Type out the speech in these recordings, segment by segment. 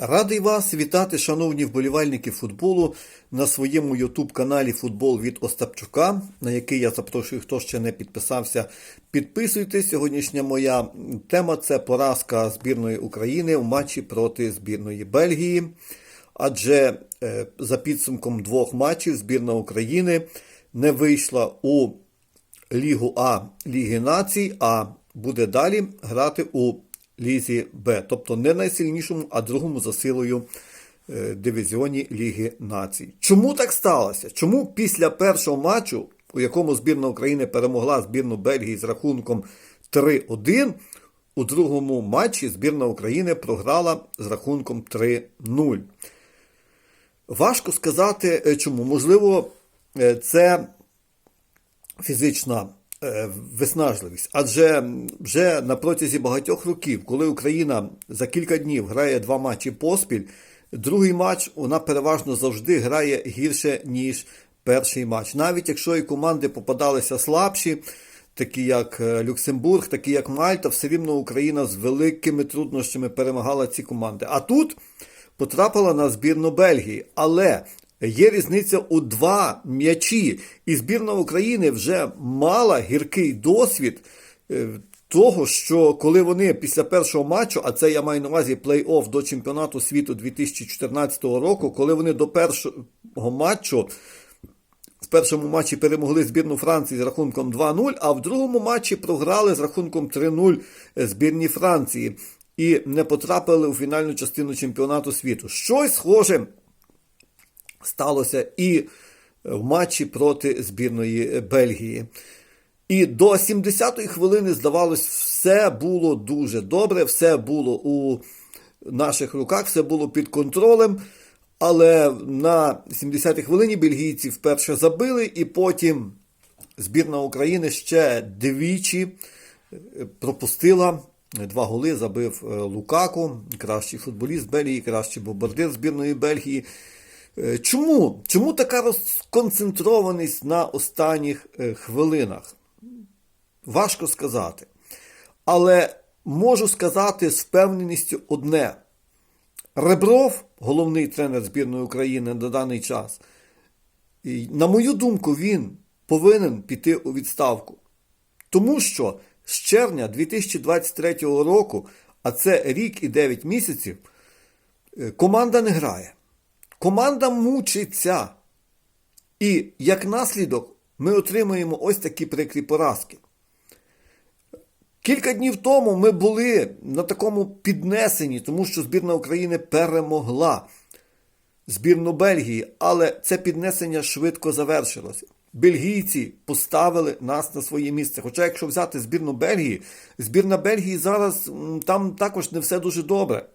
Радий вас вітати, шановні вболівальники футболу, на своєму ютуб-каналі Футбол від Остапчука, на який я запрошую, хто ще не підписався. Підписуйтесь. Сьогоднішня моя тема це поразка збірної України в матчі проти збірної Бельгії. Адже е, за підсумком двох матчів збірна України не вийшла у Лігу А Ліги Націй, а буде далі грати у Лізі Б, тобто не найсильнішому, а другому за силою е, дивізіоні Ліги Націй. Чому так сталося? Чому після першого матчу, у якому збірна України перемогла збірну Бельгії з рахунком 3-1, у другому матчі збірна України програла з рахунком 3-0? Важко сказати, е, чому. Можливо, е, це фізична виснажливість. Адже вже на протязі багатьох років, коли Україна за кілька днів грає два матчі поспіль, другий матч вона переважно завжди грає гірше, ніж перший матч. Навіть якщо і команди попадалися слабші, такі як е, Люксембург, такі як Мальта, все рівно Україна з великими труднощами перемагала ці команди. А тут потрапила на збірну Бельгії. Але є різниця у два м'ячі. І збірна України вже мала гіркий досвід е, того, що коли вони після першого матчу, а це я маю на увазі плей-офф до чемпіонату світу 2014 року, коли вони до першого матчу. В першому матчі перемогли збірну Франції з рахунком 2-0, а в другому матчі програли з рахунком 3-0 збірні Франції і не потрапили у фінальну частину чемпіонату світу. Щось схоже сталося і в матчі проти збірної Бельгії. І до 70-ї хвилини, здавалось, все було дуже добре, все було у наших руках, все було під контролем. Але на 70-й хвилині бельгійці вперше забили, і потім збірна України ще двічі пропустила два голи, забив Лукаку, кращий футболіст Бельгії, кращий бомбардир збірної Бельгії. Чому? Чому така розконцентрованість на останніх хвилинах? Важко сказати. Але можу сказати з впевненістю одне. Ребров, головний тренер збірної України на даний час, на мою думку, він повинен піти у відставку. Тому що з червня 2023 року, а це рік і 9 місяців, команда не грає. Команда мучиться. І як наслідок ми отримуємо ось такі прикрі поразки. Кілька днів тому ми були на такому піднесенні, тому що збірна України перемогла збірну Бельгії, але це піднесення швидко завершилося. Бельгійці поставили нас на своє місце. Хоча, якщо взяти збірну Бельгії, збірна Бельгії зараз там також не все дуже добре.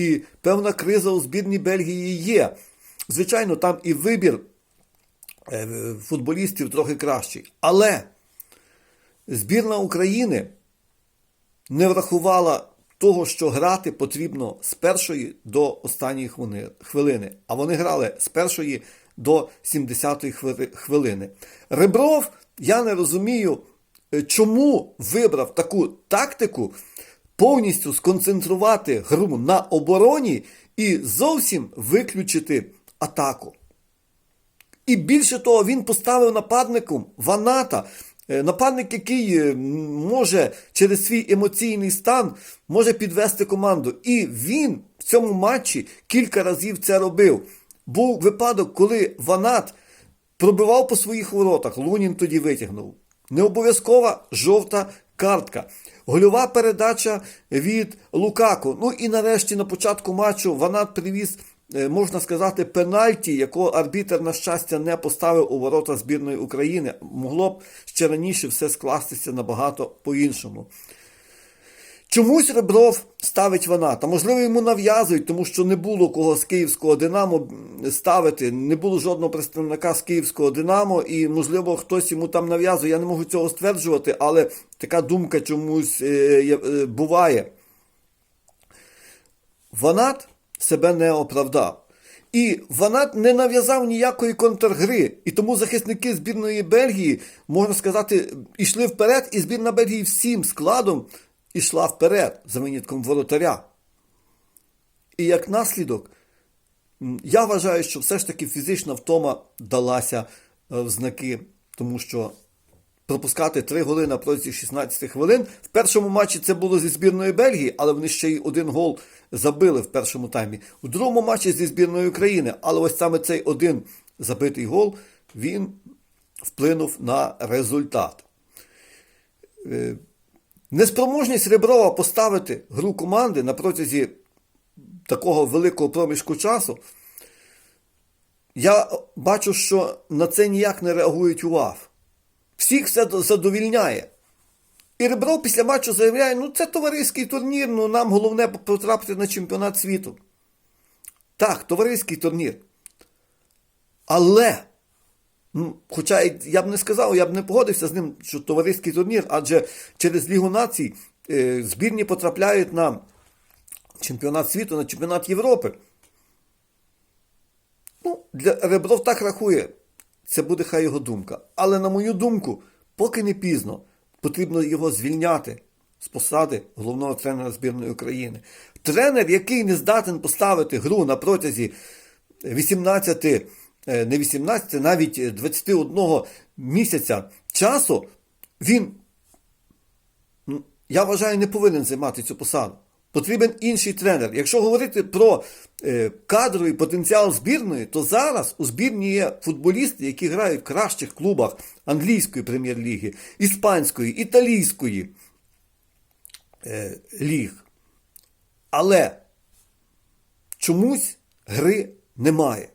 І певна криза у збірній Бельгії є. Звичайно, там і вибір футболістів трохи кращий. Але збірна України не врахувала того, що грати потрібно з першої до останньої хвилини. А вони грали з першої до 70-ї хвилини. Ребров, я не розумію, чому вибрав таку тактику повністю сконцентрувати гру на обороні і зовсім виключити атаку. І більше того, він поставив нападником Ваната. Нападник, який може через свій емоційний стан може підвести команду. І він в цьому матчі кілька разів це робив. Був випадок, коли Ванат пробивав по своїх воротах, Лунін тоді витягнув. Не обов'язкова жовта картка. Гольова передача від Лукаку. Ну і нарешті на початку матчу Ванат привіз, можна сказати, пенальті, якого арбітер, на щастя, не поставив у ворота збірної України. Могло б ще раніше все скластися набагато по-іншому. Чомусь Ребров ставить Ваната. Можливо, йому нав'язують, тому що не було кого з київського Динамо ставити, не було жодного представника з київського Динамо, і, можливо, хтось йому там нав'язує. Я не можу цього стверджувати, але така думка чомусь буває. Ванат себе не оправдав. І Ванат не нав'язав ніякої контргри. І тому захисники збірної Бельгії, можна сказати, йшли вперед, і збірна Бельгії всім складом ішла вперед за винятком воротаря. І як наслідок, я вважаю, що все ж таки фізична втома далася е, в знаки, тому що пропускати три голи на протязі 16 хвилин. В першому матчі це було зі збірної Бельгії, але вони ще й один гол забили в першому таймі. У другому матчі зі збірної України, але ось саме цей один забитий гол він вплинув на результат. Неспроможність Реброва поставити гру команди на протязі такого великого проміжку часу. Я бачу, що на це ніяк не реагують УАФ. Всіх все задовільняє. І Ребров після матчу заявляє: ну це товариський турнір, ну нам головне потрапити на чемпіонат світу. Так, товариський турнір. Але, хоча я б не сказав, я б не погодився з ним, що товариський турнір, адже через Лігу націй е, збірні потрапляють на чемпіонат світу, на чемпіонат Європи. Ну, для Ребров так рахує. Це буде хай його думка. Але на мою думку, поки не пізно, потрібно його звільняти з посади головного тренера збірної України. Тренер, який не здатен поставити гру на протязі 18, е, не 18, навіть 21 місяця часу, він, я вважаю, не повинен займати цю посаду. Потрібен інший тренер. Якщо говорити про е, кадровий потенціал збірної, то зараз у збірні є футболісти, які грають в кращих клубах англійської прем'єр-ліги, іспанської, італійської е, ліг. Але чомусь гри немає.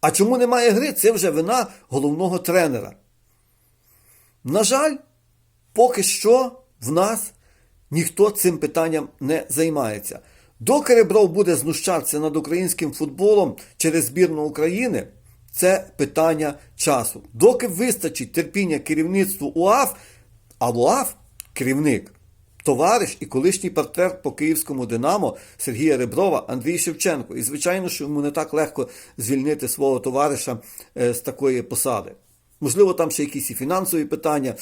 А чому немає гри, це вже вина головного тренера. На жаль, поки що в нас ніхто цим питанням не займається. Доки Ребров буде знущатися над українським футболом через збірну України, це питання часу. Доки вистачить терпіння керівництву УАФ, а УАФ керівник, товариш і колишній партнер по київському Динамо Сергія Реброва Андрій Шевченко. І, звичайно, що йому не так легко звільнити свого товариша е, з такої посади. Можливо, там ще якісь і фінансові питання,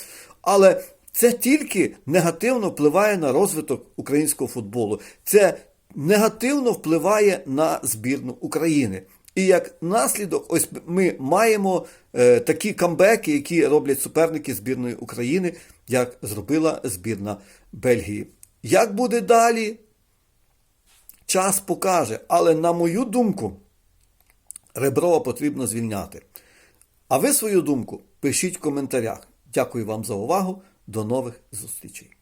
але це тільки негативно впливає на розвиток українського футболу. Це негативно впливає на збірну України. І як наслідок, ось ми маємо е, такі камбеки, які роблять суперники збірної України, як зробила збірна Бельгії. Як буде далі? Час покаже. Але на мою думку, Реброва потрібно звільняти. А ви свою думку пишіть в коментарях. Дякую вам за увагу. До нових зустрічей.